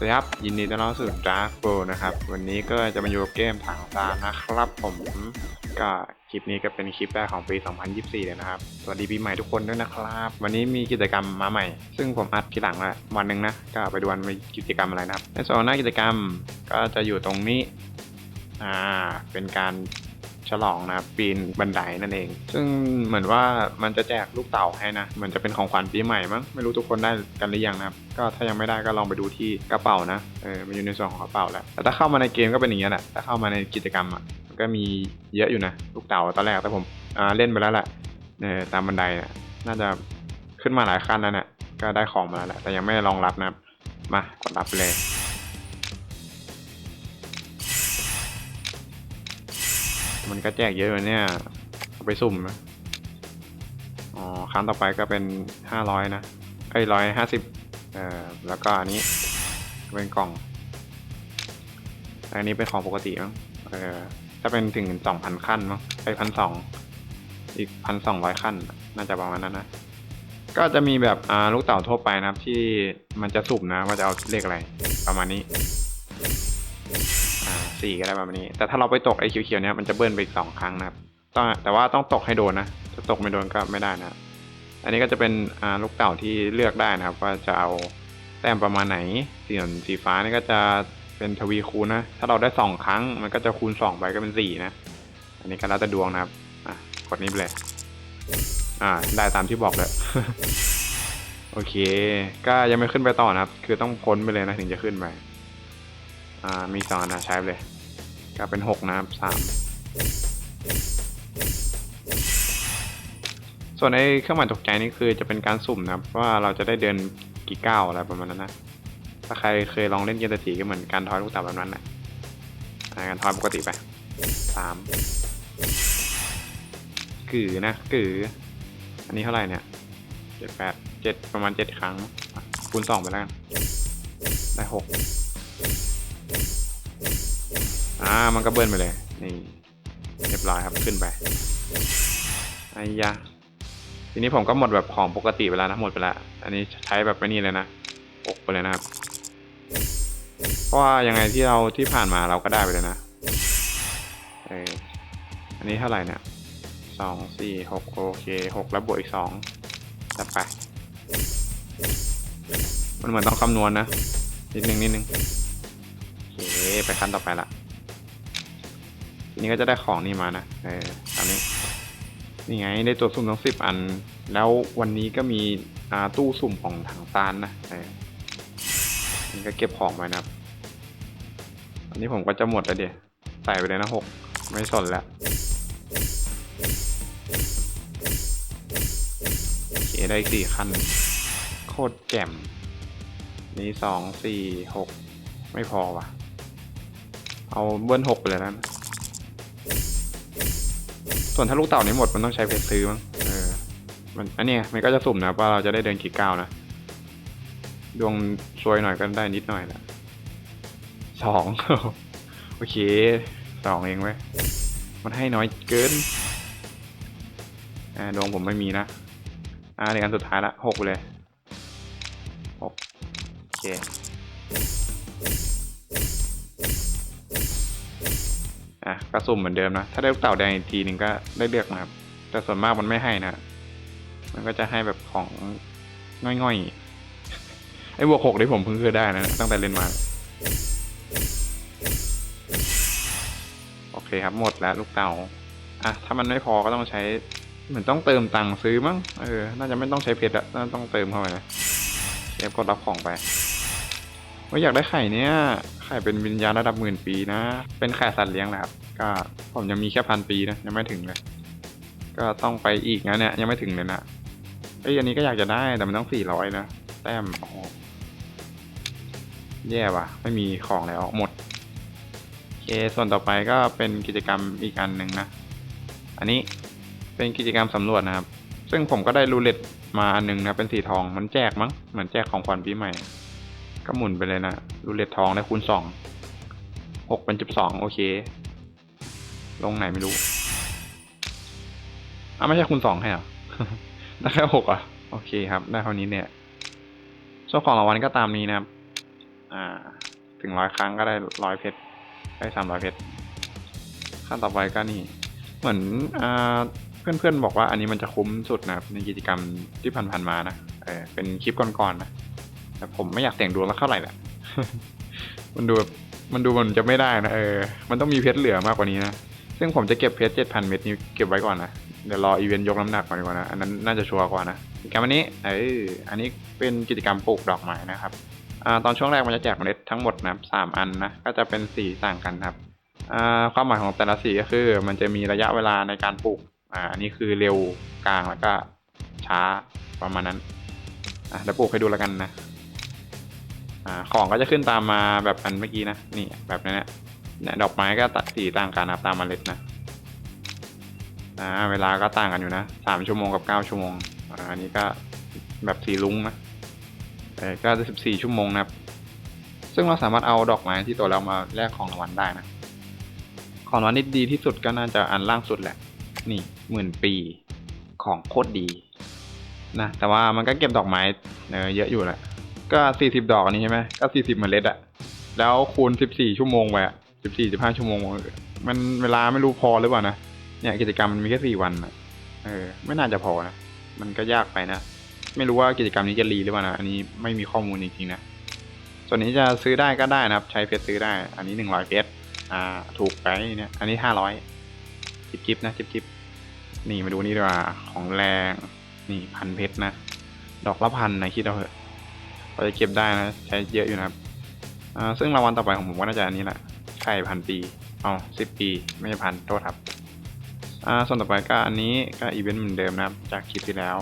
สวัสดีครับ ยินดีต้อนรับสู่ Dark w o r l d นะครับ วันนี้ก็จะมาอยู่กับเกมถังซานนะครับผมก็คลิปนี้ก็เป็นคลิปแรกของปี 2024 เลยนะครับ สวัสดีปีใหม่ทุกคนด้วยนะครับ วันนี้มีกิจกรรมมาใหม่ ซึ่งผมอัดทีหลังละวันหนึ่งนะ ก็ไปดูวันมีกิจกรรมอะไรนะครับ ในส่วนของหน้ากิจกรรมก็จะอยู่ตรงนี้ อ่า เป็นการ ฉลองนะครับปีนบันไดนั่นเอง ซึ่งเหมือนว่ามันจะแจกลูกเต่าให้นะเหมือนจะเป็นของขวัญปีใหม่มั้งไม่รู้ทุกคนได้กันหรือยังนะครับก็ถ้ายังไม่ได้ก็ลองไปดูที่กระเป๋านะเออมันอยู่ในส่วนของกระเป๋าแหละแต่ถ้าเข้ามาในเกมก็เป็นอย่างนี้แหละถ้าเข้ามาในกิจกรรมอะมันก็มีเยอะอยู่นะลูกเต่าตอนแรกแต่ผมอ่าเล่นไปแล้วแหละเออตามบันไดน่ะน่าจะขึ้นมาหลายขั้นแล้วเนี่ยก็ได้ของมาแล้วแหละแต่ยังไม่ได้รองรับนะครับมากดรับเลย มันก็แจกเยอะเลยเนี่ยเอาไปสุ่มนะอ๋อครั้งต่อไปก็เป็นห้าร้อยนะเอ้ยร้อยห้าสิบเอ่อแล้วก็อันนี้เป็นกล่อง อันนี้เป็นของปกติมั้งเออถ้าเป็นถึงสองพันขั้นมั้งไอ้พันสองอีกพันสองร้อยขั้น น่าจะประมาณนั้นนะ ก็จะมีแบบอ่าลูกเต่าทั่วไปนะครับ ที่มันจะสุ่มนะว่าจะเอาเลขอะไรประมาณนี้ อ่าสี่ก็ได้ประมาณนี้ แต่ถ้าเราไปตกไอ้เขียวๆเนี้ยมันจะเบิ้ลไปอีกสองครั้งนะครับต้องแต่ว่าต้องตกให้โดนนะถ้าตกไม่โดนก็ไม่ได้นะอันนี้ก็จะเป็นอ่าลูกเต่าที่เลือกได้นะครับ ว่าจะเอาแต้มประมาณไหนสีส่วนสีฟ้านี่ก็จะเป็นทวีคูณนะ ถ้าเราได้สองครั้ง มันก็จะคูณสองไปก็เป็นสี่นะ อันนี้ก็แล้วแต่ดวงนะครับอะกดนี้ไปเลย อ่า ได้ตามที่บอกเลยโอเค ก็ยังไม่ขึ้นไปต่อนะครับ คือต้องพ้นไปเลยนะถึงจะขึ้นไป อ่า มีสองอันนะใช้ไปเลยก็เป็นหกนะครับสามส่วนไอ้เครื่องหมายตกใจนี่คือจะเป็นการสุ่มนะครับว่าเราจะได้เดินกี่ก้าวอะไรประมาณนั้นนะ ถ้าใครเคยลองเล่นเกมตะถีก็เหมือนการทอยลูกเต๋าแบบนั้นแหละการทอยปกติไปสามกือนะกือ อันนี้เท่าไหร่เนี่ยเจ็ดแปดเจ็ดประมาณเจ็ดครั้งคูณสองไปแล้วกันได้หก อ่ามันก็เบิ้ลไปเลยนี่เรียบร้อยครับขึ้นไปไอ้ยะทีนี้ผมก็หมดแบบของปกติไปแล้วนะหมดไปแล้วอันนี้ใช้แบบไม่นี่เลยนะอกไปเลยนะครับเพราะว่ายังไงที่เราที่ผ่านมาเราก็ได้ไปเลยนะเอออันนี้เท่าไหร่เนี่ยสองสี่หกโอเคหกแล้วบวกอีกสองจัดไป มันเหมือนต้องคำนวณนะนิดนึงนิดนึงโอเคไปขั้นต่อไปละที นี้ก็จะได้ของนี่มานะเออตามนี้นี่ไงได้ตัวสุ่มทั้งสิบอัน แล้ววันนี้ก็มีอ่าตู้สุ่มของถังซานนะเออนี่ก็เก็บของไว้นะครับอันนี้ผมก็จะหมดแล้วเดี๋ยวใส่ไปเลยนะหกไม่สนแล้วโอเคได้อีกสี่คันโคตรแจ่มนี่สองสี่หกไม่พอว่ะ เอาเบิ้ลหกไปเลยนะ ส่วนถ้าลูกเต่านี้หมดมันต้องใช้เพชรซื้อมั้งเออมันอันนี้มันก็จะสุ่มนะว่าเราจะได้เดินกี่ก้าวนะ ดวงซวยหน่อยก็ได้นิดหน่อยแหละสองโอเคสองเองไว้ยมันให้น้อยเกินอ่าดวงผมไม่มีนะ อ่าในการสุดท้ายละหกเลยหกโอเค อะก็สุ่มเหมือนเดิมนะ ถ้าได้ลูกเต่าแดงอีกทีหนึ่งก็ได้เลือกนะครับ แต่ส่วนมากมันไม่ให้นะ มันก็จะให้แบบของง่อยๆ ไอ้บวกหกที่ผมเพิ่งเคยได้นะ ตั้งแต่เล่นมา โอเคครับหมดแล้วลูกเต่า อะ ถ้ามันไม่พอก็ต้องใช้ เหมือนต้องเติมตังค์ซื้อมั้ง เออ น่าจะไม่ต้องใช้เพชรอะน่าต้องเติมเข้าไปนะเชฟกดรับของไปว่าอยากได้ไข่เนี่ยไข่เป็นวิญญาณระดับหมื่นปีนะ เป็นไข่สัตว์เลี้ยงนะครับ ก็ผมยังมีแค่พันปีนะยังไม่ถึงเลย ก็ต้องไปอีกนะเนี่ยยังไม่ถึงเลยนะเอ้ยอันนี้ก็อยากจะได้แต่มันต้องสี่ร้อยนะแต้มอ๋อแย่ว่ะ ไม่มีของแล้วหมดโอเคส่วนต่อไปก็เป็นกิจกรรมอีกอันหนึ่งนะ อันนี้เป็นกิจกรรมสำรวจนะครับ ซึ่งผมก็ได้รูเล็ตมาอันนึงนะเป็นสีทองมันแจกมั้งเหมือนแจกของขวัญปีใหม่ ก็หมุนไปเลยนะรูเล็ตทองได้คูณสองหกเป็นจุดสองโอเค ลงไหนไม่รู้อะไม่ใช่คูณสองให้เหรอ ได้แค่หกอะ โอเคครับ ได้เท่านี้เนี่ยส่วนของรางวัลก็ตามนี้นะครับ อ่า ถึงร้อยครั้งก็ได้ร้อยเพชร ได้สามร้อยเพชร ขั้นต่อไปก็นี่ เหมือนอ่าเพื่อนๆบอกว่าอันนี้มันจะคุ้มสุดนะครับในกิจกรรมที่ผ่านๆมานะ เออเป็นคลิปก่อนๆนะ แต่ผมไม่อยากแต่งดวงแล้วเท่าไหร่แหละมันดูแบบมันดูมันจะไม่ได้นะเออ มันต้องมีเพชรเหลือมากกว่านี้นะ ซึ่งผมจะเก็บเพชรเจ็ดพันเม็ดนี้เก็บไว้ก่อนนะ เดี๋ยวรออีเวนต์ยกน้ำหนักก่อนดีกว่านะ อันนั้นน่าจะชัวร์กว่านะกิจกรรมอันนี้เอออันนี้เป็นกิจกรรมปลูกดอกไม้นะครับอ่าตอนช่วงแรกมันจะแจกเมล็ดทั้งหมดนะครับสามอันนะ ก็จะเป็นสีต่างกันครับอ่าความหมายของแต่ละสีก็คือ มันจะมีระยะเวลาในการปลูกอ่าอันนี้คือเร็วกลางแล้วก็ช้าประมาณนั้นอะเดี๋ยวปลูกให้ดูแล้วกันนะอ่าของก็จะขึ้นตามมาแบบอันเมื่อกี้นะนี่แบบนี้นเนี่ย เนี่ยดอกไม้ก็ตัดสีต่างกันนะครับตามเมล็ดนะอ่าเวลาก็ต่างกันอยู่นะสามชั่วโมงกับเก้าชั่วโมงอันนี้ก็แบบสีลุ้งนะเก็จะสิบสี่ชั่วโมงนะครับ ซึ่งเราสามารถเอาดอกไม้ที่ตัวเรามาแลกของรางวัลได้นะ ของรางวัลที่ดีที่สุดก็น่าจะอันล่างสุดแหละ นี่หมื่นปีของโคตรดีนะ แต่ว่ามันก็เก็บดอกไม้เออเยอะอยู่แหละ ก็สี่สิบดอกอันนี้ใช่ไหมก็สี่สิบเมล็ดอะแล้วคูณสิบสี่ชั่วโมงไปอะ สิบสี่สิบห้าชั่วโมง มันเวลาไม่รู้พอหรือเปล่านะ เนี่ยกิจกรรมมันมีแค่สี่วันอะเออ ไม่น่าจะพอนะ มันก็ยากไปนะ ไม่รู้ว่ากิจกรรมนี้จะรีหรือเปล่านะ อันนี้ไม่มีข้อมูลจริงๆนะ ส่วนนี้จะซื้อได้ก็ได้นะครับ ใช้เพชรซื้อได้ อันนี้หนึ่งร้อยเพชรอ่า ถูกไปเนี่ย อันนี้ห้าร้อยจิบจิบนะจิบจิบนี่มาดูนี่ดีกว่า ของแรง นี่พันเพชรนะ ดอกละพันนะคิดเอาเถอะเราจะเก็บได้นะ ใช้เยอะอยู่นะครับ อ่า ซึ่งรางวัลต่อไปของผมก็น่าจะอันนี้แหละ ไข่พันปี เอาสิบปีไม่ใช่พันโทษครับ อ่าส่วนต่อไปก็อันนี้ก็อีเวนต์เหมือนเดิมนะครับ จากคลิปที่แล้ว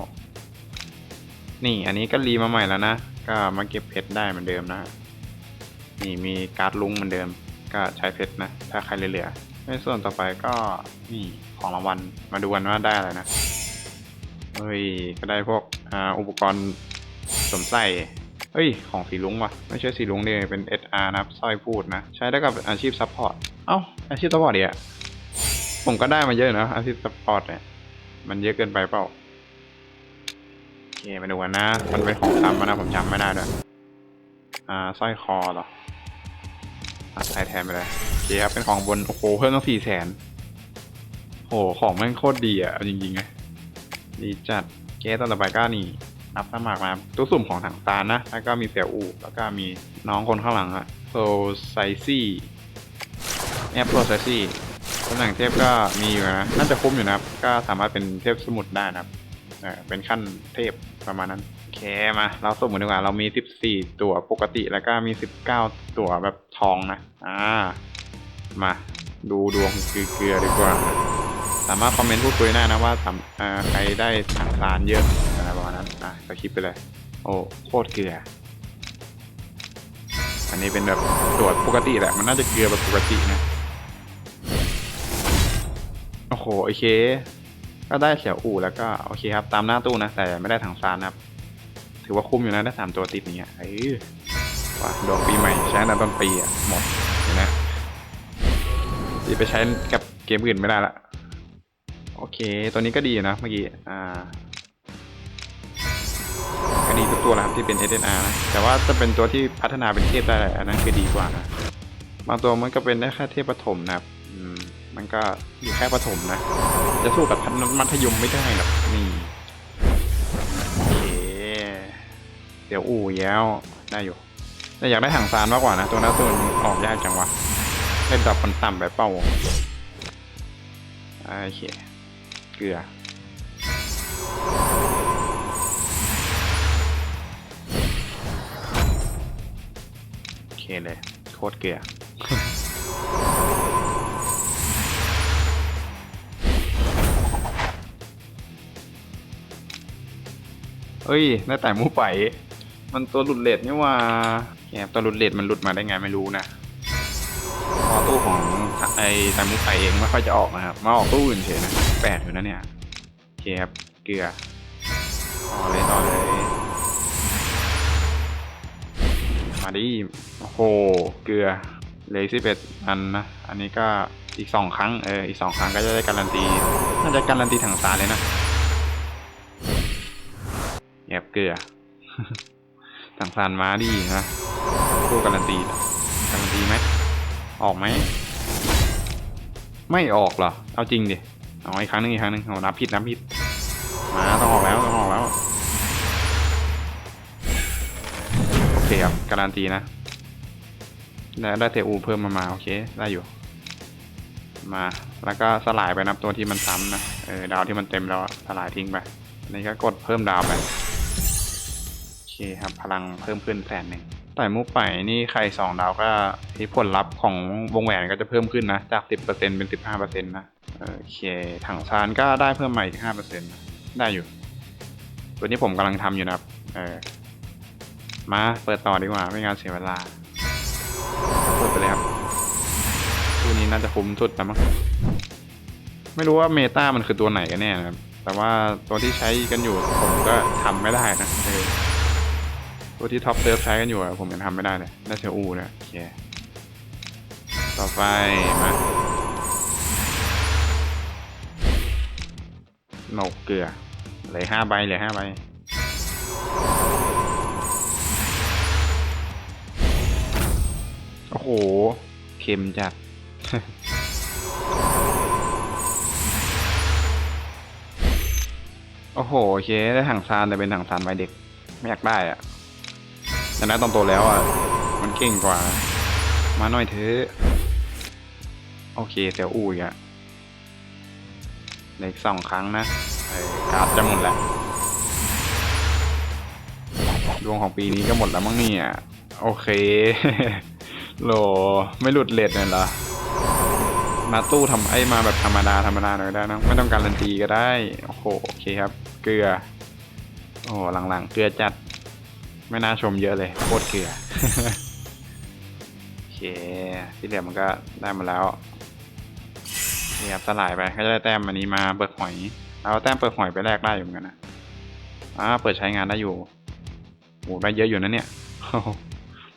นี่อันนี้ก็รีมาใหม่แล้วนะ ก็มาเก็บเพชรได้เหมือนเดิมนะ นี่มีการ์ดลุงเหมือนเดิม ก็ใช้เพชรนะ ถ้าใครเหลือในส่วนต่อไปก็นี่ของรางวัลมาดูกันว่าได้อะไรนะ เฮ้ย ก็ได้พวกอ่าอุปกรณ์สมใส่ เฮ้ย ของสีลุงวะไม่ใช่สีลุงเนี่ยเป็น SR นะครับสร้อยพูดนะ ใช้ได้กับอาชีพซัพพอร์ต เอ้า อาชีพซัพพอร์ตเดียผมก็ได้มาเยอะนะอาชีพซัพพอร์ตเนี่ย มันเยอะเกินไปเปล่า โอเคมาดูกันนะ มันเป็นของซ้ำมานะ ผมจำไม่ได้ด้วย อ่าสร้อยคอเหรออะใส่แทนไปเลยโอเคครับ เป็นของบน โอ้โห เพิ่มตั้งสี่แสนโห ของแม่งโคตรดีอะจริงๆไงดีจัด เกสต่อไปก็นี่ นับสมัครมาตู้สุ่มของถังซานนะ แล้วก็มีเสี่ยวอูแล้วก็มีน้องคนข้างหลังอะโซไซซี่แอปโซไซซี่ตำแหน่งเทพก็มีอยู่นะ น่าจะคุ้มอยู่นะครับ ก็สามารถเป็นเทพสมุดได้นะครับเป็นขั้นเทพประมาณนั้น โอเคมา เราสุ่มกันดีกว่าเรามี 14 ตัวปกติแล้วก็มี 19 ตัวแบบทองนะ อ่า มาดูดวงเกลือดีกว่า สามารถคอมเมนต์พูดคุยได้นะว่าสำอ่าใครได้ถังซานเยอะ อะสคริปไปเลย โอ้โคตรเกลือ อันนี้เป็นแบบตรวจปกติแหละ มันน่าจะเกลือแบบปกตินะ โอ้โหโอเค ก็ได้เขียวอู่แล้วก็โอเคครับ ตามหน้าตู้นะ แต่ไม่ได้ถังซานนะครับ ถือว่าคุ้มอยู่นะได้สามตัวติดอย่างเงี้ยเออว่าดวงปีใหม่ใช้ตั้งแต่ต้นปีอะหมดเห็นไหมที่ไปใช้กับเกมอื่นไม่ได้ละโอเค ตัวนี้ก็ดีนะเมื่อกี้ อ่า ดีทุกตัวแหละครับที่เป็น SNR นะแต่ว่าจะเป็นตัวที่พัฒนาเป็นเทพได้อันนั้นคือดีกว่านะบางตัวมันก็เป็นได้แค่เทพปฐมนะครับอืมมันก็อยู่แค่ปฐมนะ จะสู้กับพันมัธยมไม่ได้หรอกนี่โอเคเดี๋ยวอู่แย้วได้อยู่แต่อยากได้ถังซานมากกว่านะ ตัวนั้นตัวมันออกยากจังวะเล่นดับมันต่ำแบบเป้าโอเคเกลือ เคเลย โคตรเกลือเอ้ยได้แต่มูไป มันตัวหลุดเลดนี่ว่าแกตัวหลุดเลดมันหลุดมาได้ไงไม่รู้นะพอตู้ของไอ้แต่มูไปเองไม่ค่อยจะออกนะครับ มาออกตู้อื่นเฉยนะแปลกอยู่นะเนี่ยโอเคครับ เกลือต่อเลยต่อเลย มาดิโอ้โห เกลือเลยสิบเอ็ดอันนะ อันนี้ก็อีกสองครั้ง เออ อีกสองครั้งก็จะได้การันตี น่าจะการันตีถังสารเลยนะแอบเกลือถังสารมาดีนะตู้การันตี การันตีไหม ออกไหม ไม่ออกเหรอ เอาจริงดิ เอาอีกครั้งหนึงอีกครั้งหนึงเอานับผิดนับผิด มาต้องออกแล้วต้องออก เคครับการันตีนะได้ได้เทอูเพิ่มมามาโอเค ได้อยู่ มา แล้วก็สลายไปนับตัวที่มันซ้ำนะเออดาวที่มันเต็มแล้วสลายทิ้งไปนนี้ก็กดเพิ่มดาวไปโอเคครับพลังเพิ่มขึ้นแสนหนึ่งต่อยมุกไปนี่ใครสองดาวก็ที่ผลลัพธ์ของวงแหวนก็จะเพิ่มขึ้นนะ จากสิบเปอร์เซ็นเป็นสิบห้าเปอร์เซ็นต์นะโอเคถังซานก็ได้เพิ่มใหม่อีกห้าเปอร์เซ็นต์ได้อยู่ ตัวนี้ผมกำลังทำอยู่นะครับเออ มาเปิดต่อดีกว่าไม่งั้นเสียเวลาเปิดไปเลยครับตัวนี้น่าจะคุ้มสุดนะมั้งไม่รู้ว่าเมตามันคือตัวไหนกันแน่นะครับแต่ว่าตัวที่ใช้กันอยู่ผมก็ทำไม่ได้นะตัวที่ท็อปเซิร์ฟใช้กันอยู่ผมยังทำไม่ได้เลยได้เชลอูนี่ยโอเคต่อไปมาหนกเกลือเหลือห้าใบเหลือห้าใบ โอ้โห เค็มจัด โอ้โหโอเคได้ถังซานแต่เป็นถังซานวัยเด็ก ไม่อยากได้อะแต่นั้นตอนโตแล้วอะ มันเก่งกว่า มาหน่อยเถอะ โอเคเสียวอูอีกอะเหลขสองครั้งนะการ์ดจะหมดแล้วดวงของปีนี้ก็หมดแล้วมั้งเนี่ย โอเค โหลไม่หลุดเลทเลยเหรอ มาตู้ทำไอ้มาแบบธรรมดาธรรมดาหน่อยได้นะ ไม่ต้องการันตีก็ได้ โอ้โห โอเคครับ เกลือ โอ้หลังๆ เกลือจัด ไม่น่าชมเยอะเลย โคตรเกลือ โอเค ที่เหลือมันก็ได้มาแล้วนี่ครับสลายไปก็จะได้แต้มอันนี้มาเปิดหอยเอาแต้มเปิดหอยไปแลกได้อยู่เหมือนกันนะอ่าเปิดใช้งานได้อยู่โอ้ได้เยอะอยู่นะเนี่ย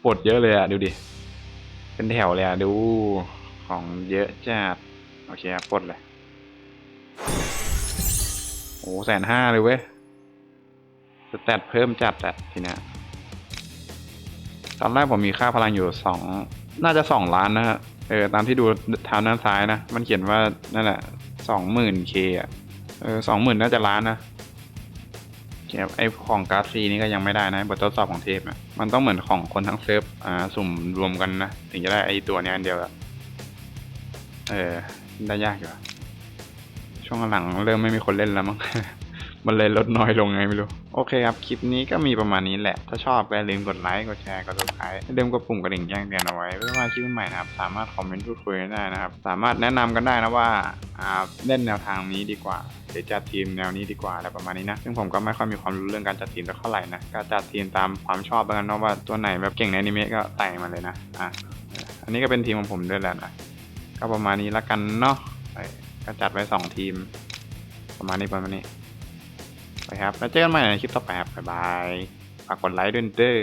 ปลดเยอะเลยอะดูดิ เป็นแถวเลยอะดูของเยอะจัดโอเคครับปลดเลย โอ้แสนห้าเลยเว้ยสแตทเพิ่มจัดอะทีเนี้ยตอนแรกผมมีค่าพลังอยู่สองน่าจะสองล้านนะฮะเออตามที่ดูเท้าด้านซ้ายนะ มันเขียนว่านั่นแหละสองหมื่นเคอะเออสองหมื่นน่าจะล้านนะ ไอ้ของการ์ดฟรีนี่ก็ยังไม่ได้นะบททดสอบของเทพนะมันต้องเหมือนของคนทั้งเซิร์ฟอ่าสุ่มรวมกันนะ ถึงจะได้ไอ้ตัวนี้อันเดียวอะเออ ได้ยากอยู่อะช่วงหลังเริ่มไม่มีคนเล่นแล้วมั้ง มันเลยลดน้อยลงไงไม่รู้ โอเคครับ คลิปนี้ก็มีประมาณนี้แหละ ถ้าชอบก็อย่าลืมกดไลค์ กดแชร์ กด subscribe ลืมกดปุ่มกระดิ่งแจ้งเตือนเอาไว้ เพื่อว่าคลิปใหม่นะครับ สามารถคอมเมนต์พูดคุยกันได้นะครับ สามารถแนะนำกันได้นะว่าเล่นแนวทางนี้ดีกว่าหรือจัดทีมแนวนี้ดีกว่าอะไรประมาณนี้นะ ซึ่งผมก็ไม่ค่อยมีความรู้เรื่องการจัดทีมสักเท่าไหร่นะ ก็จัดทีมตามความชอบแล้วกันเนาะว่าตัวไหนแบบเก่งในอนิเมะก็แต่งมาเลยนะ อะ อันนี้ก็เป็นทีมของผมด้วยแหละนะ ก็ประมาณนี้ละกันเนาะก็จัดไว้สองทีม ประมาณนี้ประมาณนี้ ไปครับ แล้วเจอกันใหม่ในคลิปต่อไปครับบ๊ายบาย ฝากกดไลค์ด้วยเด้อ